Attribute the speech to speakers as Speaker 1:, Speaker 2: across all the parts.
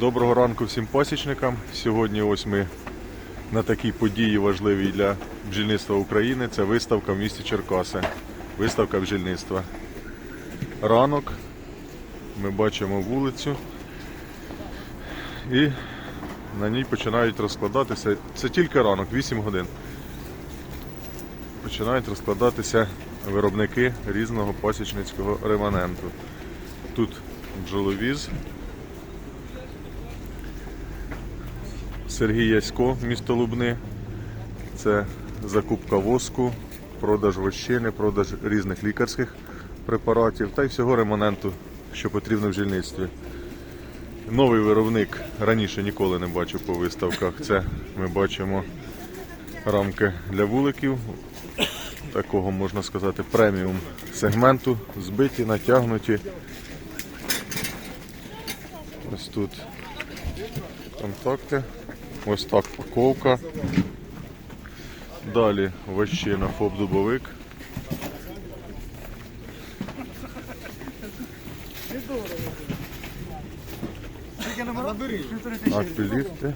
Speaker 1: Доброго ранку всім пасічникам. Сьогодні ось ми на такій події важливій для бджільництва України. Це виставка в місті Черкаси. Виставка бджільництва. Ранок. Ми бачимо вулицю. І на ній починають розкладатися. Це тільки ранок, 8 годин. Починають розкладатися виробники різного пасічницького реманенту. Тут бджоловіз. Сергій Ясько, місто Лубни. Це закупка воску, продаж вощини, продаж різних лікарських препаратів та й всього ремоненту, що потрібно в жильництві. Новий виробник раніше ніколи не бачив по виставках. Це ми бачимо рамки для вуликів. Такого можна сказати преміум сегменту, збиті, натягнуті. Ось тут контакти. Ось так паковка. Далі вощина ФОП дубовик. Апіліпти.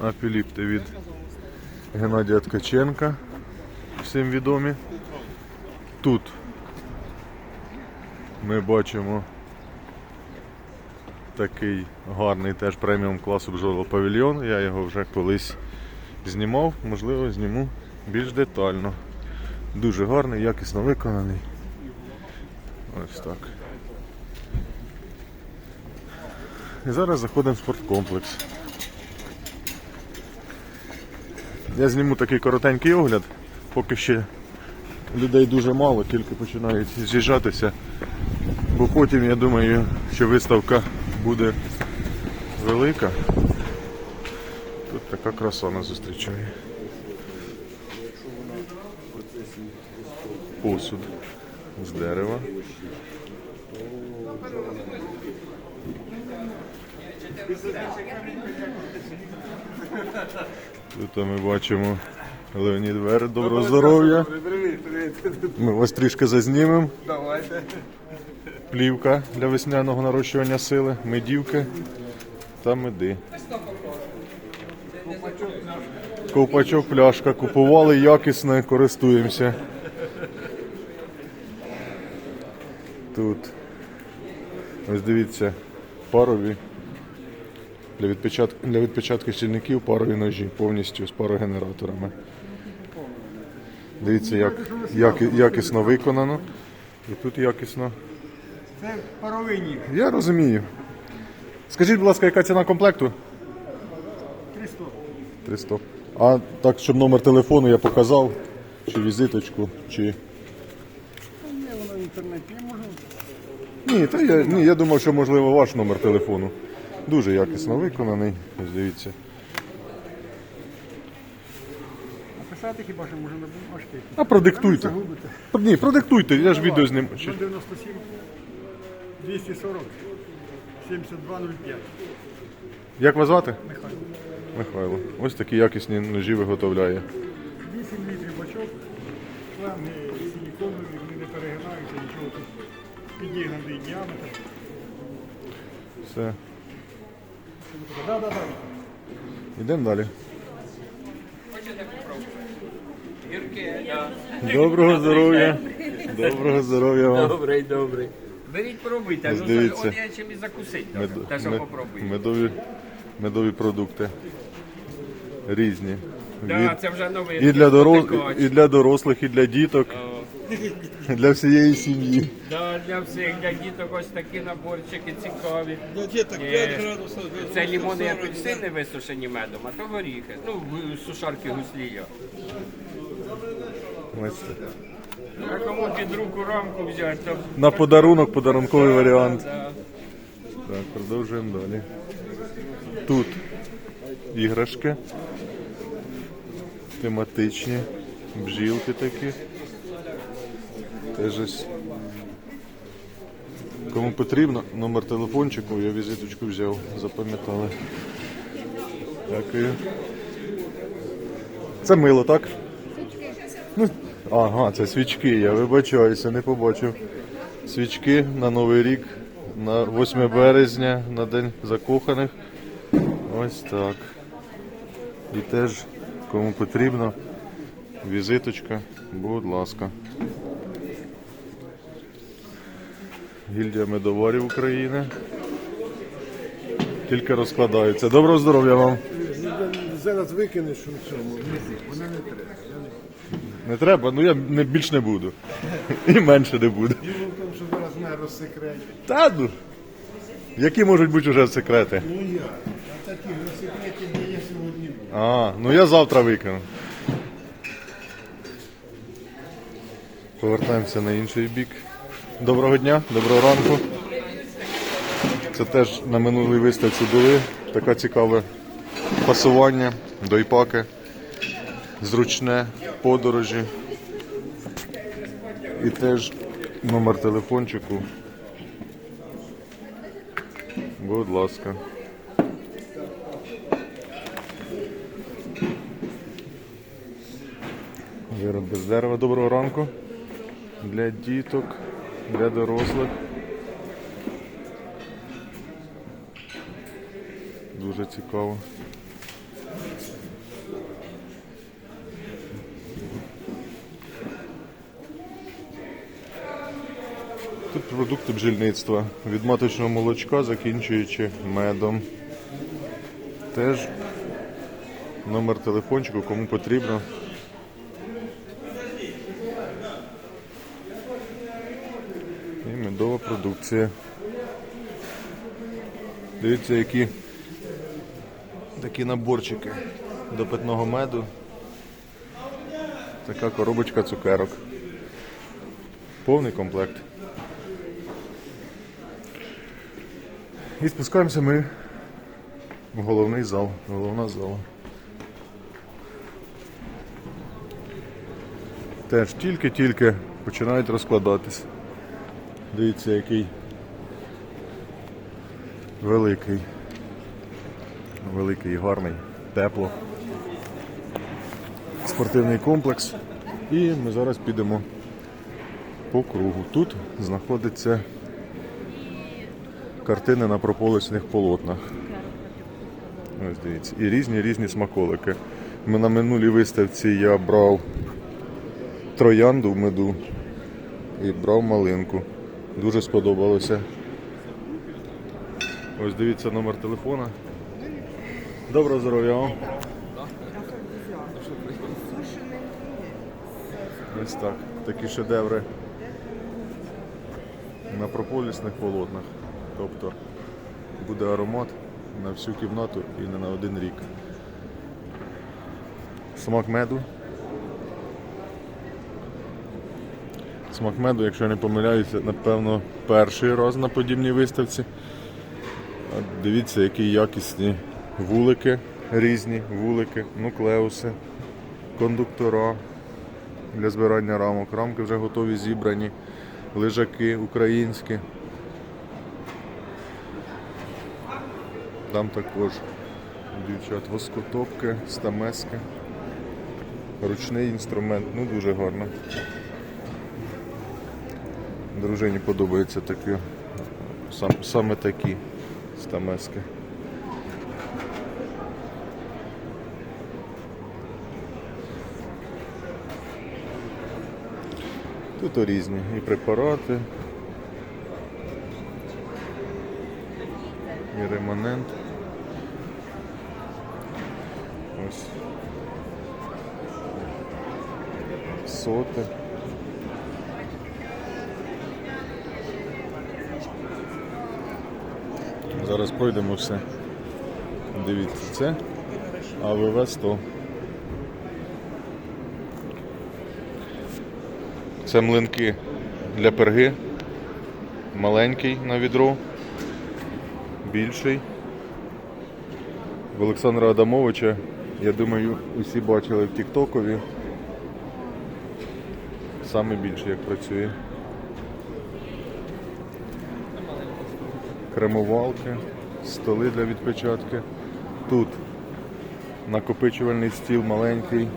Speaker 1: Апіліпти від Геннадія Ткаченка. Всім відомі. Тут ми бачимо такий гарний теж преміум класу бджола павільйон. Я його вже колись знімав, можливо, зніму більш детально. Дуже гарний, якісно виконаний. Ось так. І зараз заходимо в спорткомплекс. Я зніму такий коротенький огляд, поки ще людей дуже мало, тільки починають з'їжджатися. Бо потім я думаю, що виставка буде велика. Тут така краса нас зустрічає. Посуд з дерева. Тут ми бачимо Леонід Вер, доброго здоров'я. Ми вас трішки зазнімемо.
Speaker 2: Давайте.
Speaker 1: Плівка для весняного нарощування сили, медівки та меди. Ковпачок, пляшка. Купували якісне, користуємося. Тут. Ось дивіться, парові. Для відпечатку, для відпечатку стільників парові ножі повністю з парогенераторами. Дивіться, як, як якісно виконано. І тут якісно
Speaker 2: Це паровий ніж.
Speaker 1: я розумію. Скажіть, будь ласка, яка ціна комплекту?
Speaker 2: 300.
Speaker 1: 300. А так, щоб номер телефону я показав, чи візиточку, чи.
Speaker 2: Є воно в інтернеті, може.
Speaker 1: Ні, та я, ні, я думав, що можливо ваш номер телефону. Дуже якісно виконаний. Ось дивіться.
Speaker 2: Написати хіба що може на бумажки.
Speaker 1: А продиктуйте.
Speaker 2: Загубите.
Speaker 1: Ні, продиктуйте, я ж відео зніму. Чи-
Speaker 2: 097 240 7205.
Speaker 1: Як вас звати?
Speaker 2: Михайло.
Speaker 1: Михайло. Ось такі якісні ножі виготовляє.
Speaker 2: 8 літрів бачок. Шланги силіконові, вони не перегинаються, нічого тут. Підігнаний діаметр.
Speaker 1: Все.
Speaker 2: Да, да, да.
Speaker 1: Йдемо далі.
Speaker 3: Юрки, да.
Speaker 1: Доброго здоров'я. Доброго здоров'я вам.
Speaker 3: Добрий, добрий. Беріть, пробуйте,
Speaker 1: Ось
Speaker 3: ну
Speaker 1: дивіться.
Speaker 3: от я чим і закусить.
Speaker 1: Мед-
Speaker 3: Те, що
Speaker 1: мед-
Speaker 3: попробуйте.
Speaker 1: медові, медові продукти. Різні.
Speaker 3: Да,
Speaker 1: Від-
Speaker 3: це вже новий
Speaker 1: і, для дорос... і для дорослих, і для діток, для всієї сім'ї.
Speaker 3: Да, для всіх, для діток ось такі наборчики цікаві.
Speaker 4: Для діток
Speaker 3: Є.
Speaker 4: 5 градусів.
Speaker 3: Це лімони і апельсини висушені медом, а то горіхи. Ну, в- сушарки гуслія.
Speaker 1: Ось це.
Speaker 3: А кому під руку рамку взяти, то
Speaker 1: На подарунок, подарунковий варіант. Так, продовжуємо далі. Тут іграшки. Тематичні. Бжілки такі. Теж ось. Кому потрібно, номер телефончику, я візиточку взяв, запам'ятали. Дякую. Це мило, так? Ну, ага, це свічки, я вибачаюся, не побачив. Свічки на Новий рік на 8 березня, на День закоханих. Ось так. І теж, кому потрібно, візиточка, будь ласка. Гільдія медоварів України. Тільки розкладаються. Доброго здоров'я вам.
Speaker 4: Зараз викинеш у цьому, вона не треба.
Speaker 1: Не треба, ну я не, більш не буду. І менше не буду.
Speaker 4: Діло в тому, що зараз не розсекретять.
Speaker 1: Та ну. Які можуть бути вже секрети?
Speaker 4: Ну я, а таких розсекретів, де я сьогодні.
Speaker 1: А, ну я завтра викину. Повертаємося на інший бік. Доброго дня, доброго ранку. Це теж на минулій виставці були. Таке цікаве пасування, дойпаки, зручне, подорожі. І теж номер телефончику. Будь ласка. Вироб без дерева. Доброго ранку. Для діток, для дорослих. Дуже цікаво. Продукти бджільництва від маточного молочка, закінчуючи медом. Теж номер телефончику, кому потрібно. І медова продукція. Дивіться, які такі наборчики до питного меду. Така коробочка цукерок. Повний комплект. І спускаємося ми в головний зал. Головна зала. Теж тільки-тільки починають розкладатись. Дивіться, який великий. Великий, гарний, тепло. Спортивний комплекс. І ми зараз підемо по кругу. Тут знаходяться картини на прополисних полотнах. Ось дивіться. І різні різні смаколики. Ми на минулій виставці я брав троянду в меду і брав малинку. Дуже сподобалося. Ось дивіться номер телефона. Доброго здоров'я вам. Ось так. Такі шедеври на прополісних полотнах. Тобто буде аромат на всю кімнату і не на один рік. Смак меду. Смак меду, якщо я не помиляюся, напевно, перший раз на подібній виставці. Дивіться, які якісні вулики, різні вулики, нуклеуси, кондуктора для збирання рамок. Рамки вже готові зібрані, лежаки українські. Там також дівчат воскотопки, стамески, ручний інструмент, ну дуже гарно. Дружині подобаються такі, сам, саме такі стамески. Тут різні і препарати, реманент. Ось. Соти. Зараз пройдемо все. Дивіться, це АВВ 100. Це млинки для перги. Маленький на відро, більший. В Олександра Адамовича, я думаю, усі бачили в Тіктокові. Саме більше як працює. Кремувалки, столи для відпечатки. Тут накопичувальний стіл маленький,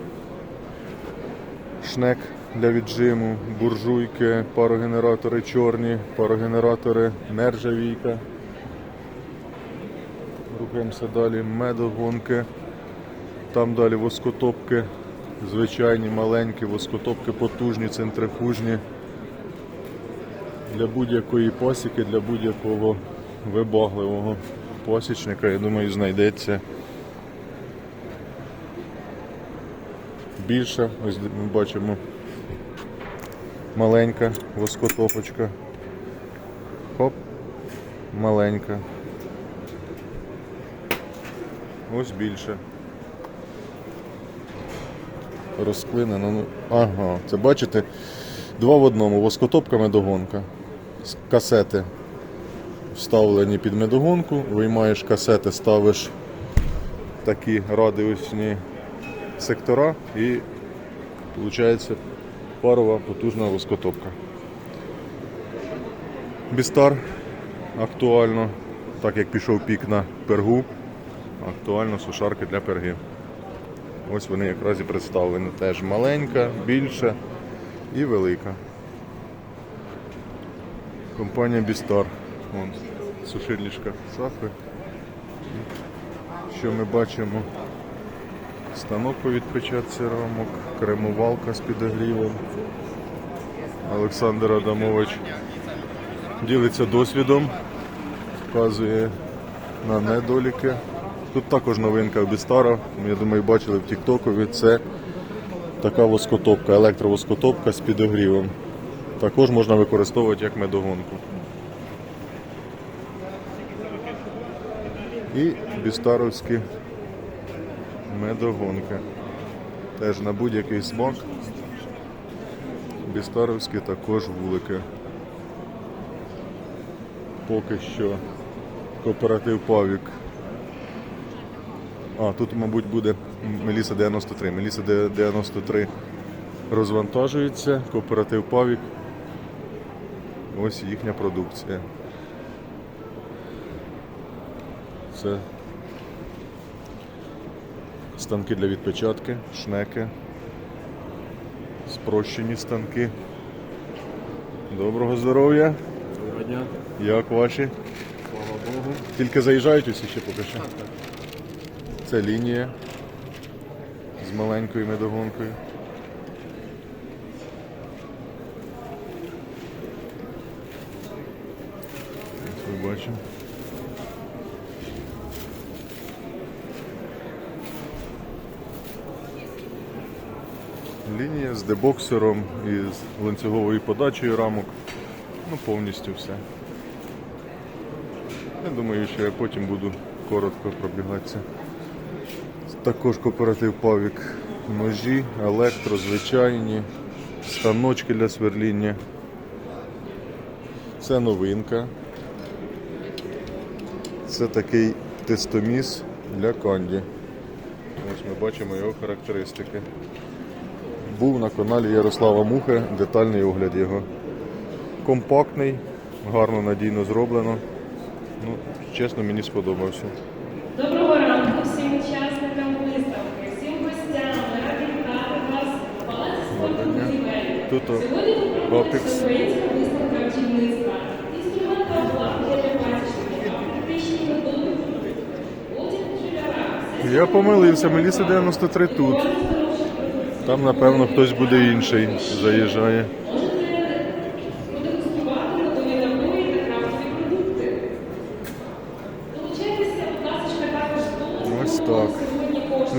Speaker 1: шнек для віджиму, буржуйки, парогенератори чорні, парогенератори нержавійка. Рухаємося далі, медогонки. Там далі воскотопки, звичайні, маленькі, воскотопки потужні, центрифужні. Для будь-якої пасіки, для будь-якого вибагливого пасічника, я думаю, знайдеться більше. Ось ми бачимо маленька воскотопочка. Хоп, маленька. Ось більше. Розклинено. Ну, ага, це бачите? Два в одному. Воскотопка медогонка. Касети вставлені під медогонку, виймаєш касети, ставиш такі радіусні сектора і виходить парова потужна воскотопка. Бістар актуально, так як пішов пік на пергу, актуально сушарки для перги. Ось вони якраз і представлені. Теж маленька, більша і велика. Компанія Бістар. Вон, сушильничка Сафи. Що ми бачимо? Станок по відпечатці рамок, кремувалка з підогрівом. Олександр Адамович ділиться досвідом, вказує на недоліки. Тут також новинка Бістара, я думаю, бачили в Тіктокові. Це така воскотопка, електровоскотопка з підогрівом. Також можна використовувати як медогонку. І бістаровські медогонки. Теж на будь-який смак. Бістаровські також вулики. Поки що кооператив Павік. А, тут, мабуть, буде Меліса 93. Меліса 93 розвантажується, кооператив Павік. Ось їхня продукція. Це станки для відпечатки, шнеки, спрощені станки. Доброго здоров'я.
Speaker 5: Доброго дня,
Speaker 1: Як ваші?
Speaker 5: слава Богу.
Speaker 1: Тільки заїжджають усі ще поки що. Це лінія з маленькою медогонкою. Ось ми бачимо. Лінія з дебоксером і з ланцюговою подачею рамок. Ну, повністю все. Я думаю, що я потім буду коротко пробігатися. Також кооператив Павік ножі, електро, звичайні, станочки для сверління. Це новинка. Це такий тестоміс для канді. Ось ми бачимо його характеристики. Був на каналі Ярослава Мухи, детальний огляд його. Компактний, гарно надійно зроблено. Ну, чесно, мені сподобався.
Speaker 6: Доброго ранку всім учасникам виставки, всім гостям. Ми раді вітати вас в Палаці спорту будівель.
Speaker 1: Тут о,
Speaker 6: Сьогодні ви проводиться
Speaker 1: Балтикс.
Speaker 6: українська виставка бджільництва. Інструментна обладнання для пасічників, практичні методи. Одяг бджоляра.
Speaker 1: Я помилився, Меліса 93 тут. Там, напевно, хтось буде інший заїжджає. Ось так.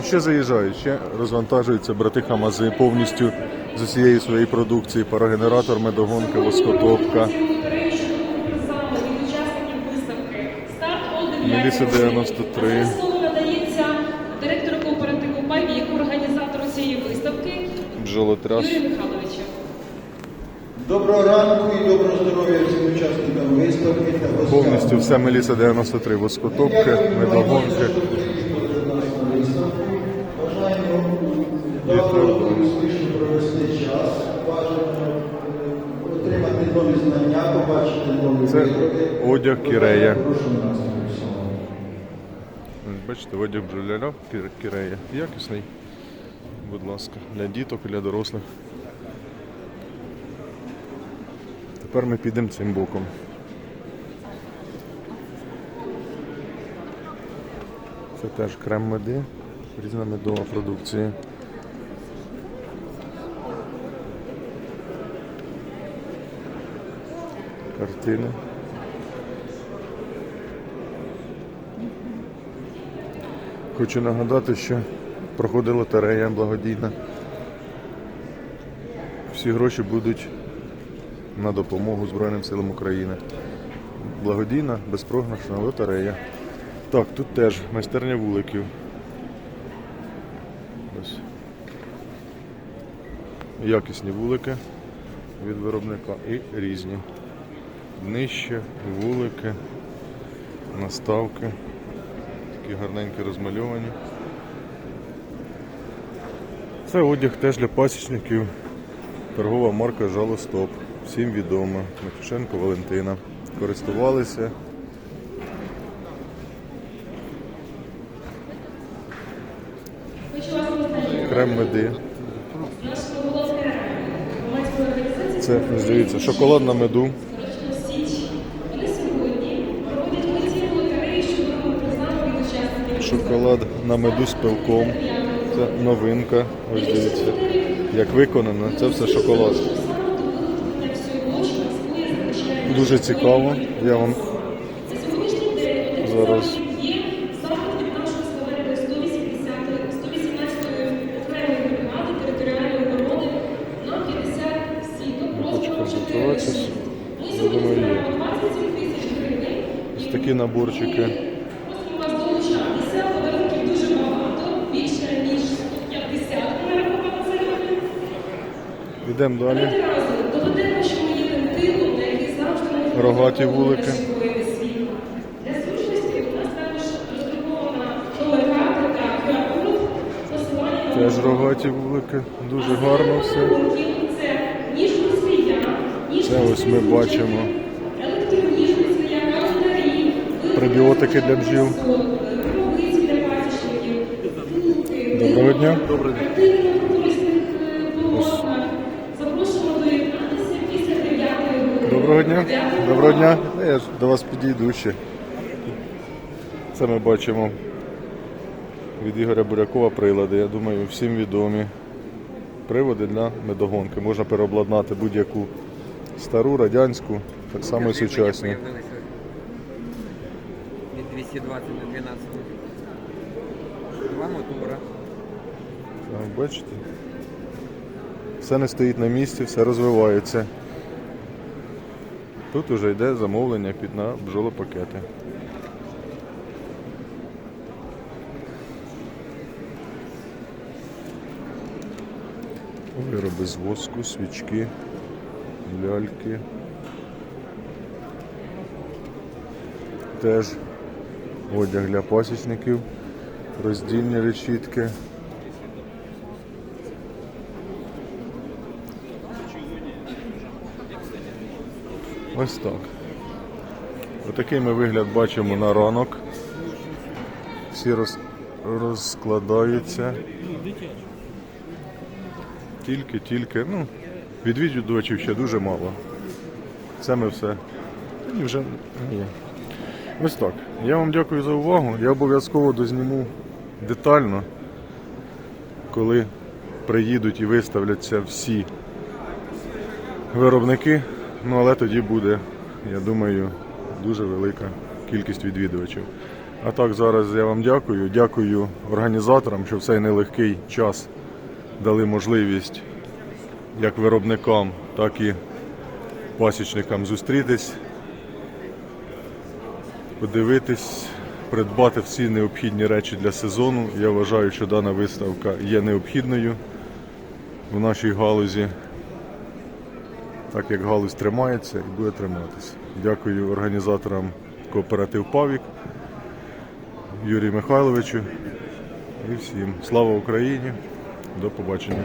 Speaker 1: Ще заїжджають, ще розвантажуються брати Хамази повністю з усієї своєї продукції. Парогенератор, медогонка, воскотопка. Меліса 93.
Speaker 6: Слово надається директору кооперативу «Павік», організатору цієї виставки
Speaker 1: Бджолотряс.
Speaker 6: Юрію Михайловичу.
Speaker 7: Доброго ранку і доброго здоров'я всім учасникам виставки та гостям.
Speaker 1: Повністю все Меліса 93. Воскотопки, медогонки. Одяг кірея. Бачите, одяг бджоляра кірея. Якісний. Будь ласка, для діток і для дорослих. тепер ми підемо цим боком. Це теж крем меди, різна медова продукція. Картини. Хочу нагадати, що проходила лотерея благодійна. Всі гроші будуть на допомогу Збройним силам України. Благодійна, безпрограшна лотерея. Так, тут теж майстерня вуликів. Ось. Якісні вулики від виробника і різні. Нижче, вулики, наставки. Такі гарненькі розмальовані. Це одяг теж для пасічників. Торгова марка Жалостоп. Всім відома. Матюшенко Валентина. Користувалися. Крем меди. Це, дивіться, шоколад на меду. Шоколад на меду з пилком. Це новинка. Ось дивіться. Як виконано, це все шоколад. Дуже цікаво. Я вам зараз
Speaker 6: Є заходи від нашого складання 180 118 окремої бригади територіальної оборони на 50 сіток.
Speaker 1: хочу концентруватися.
Speaker 6: Ми
Speaker 1: Я думаю, є.
Speaker 6: збираємо 27 тисяч гривень.
Speaker 1: Ось такі наборчики.
Speaker 6: Просимо вас долучатися, подарунків дуже багато, більше ніж 150 ми рахували сьогодні.
Speaker 1: Йдемо далі.
Speaker 6: Третій раз доведемо, що ми є тим тилом, на який завжди можна
Speaker 1: Рогаті вулики.
Speaker 6: воїни світу. Для зручності у нас також роздрукована номер карти та QR-код, посилання на
Speaker 1: Теж рогаті вулики. Дуже гарно все.
Speaker 6: Це ніж росія, ніж
Speaker 1: Це ось ми бачимо. Пребіотики для бджіл.
Speaker 6: для пасічників,
Speaker 1: Доброго дня. Доброго дня. Доброго дня. Я ж до вас підійду ще. Це ми бачимо від Ігоря Бурякова прилади. Я думаю, всім відомі. Приводи для медогонки. Можна переобладнати будь-яку стару, радянську, так само і сучасні.
Speaker 8: Від 220 до 12. Два мотора.
Speaker 1: Бачите? Все не стоїть на місці, все розвивається. Тут уже йде замовлення під на бджолопакети. Вироби з воску, свічки, ляльки. Теж одяг для пасічників, роздільні решітки. Ось так. Отакий ми вигляд бачимо на ранок. Всі роз, розкладаються. Тільки-тільки, ну, відвідувачів ще дуже мало. Це ми все. І вже ні. Ось так. Я вам дякую за увагу. Я обов'язково дозніму детально, коли приїдуть і виставляться всі виробники. Ну, але тоді буде, я думаю, дуже велика кількість відвідувачів. А так, зараз я вам дякую. Дякую організаторам, що в цей нелегкий час дали можливість як виробникам, так і пасічникам зустрітись, подивитись, придбати всі необхідні речі для сезону. Я вважаю, що дана виставка є необхідною в нашій галузі так як галузь тримається і буде триматися. Дякую організаторам кооператив Павік, Юрію Михайловичу і всім. Слава Україні! До побачення!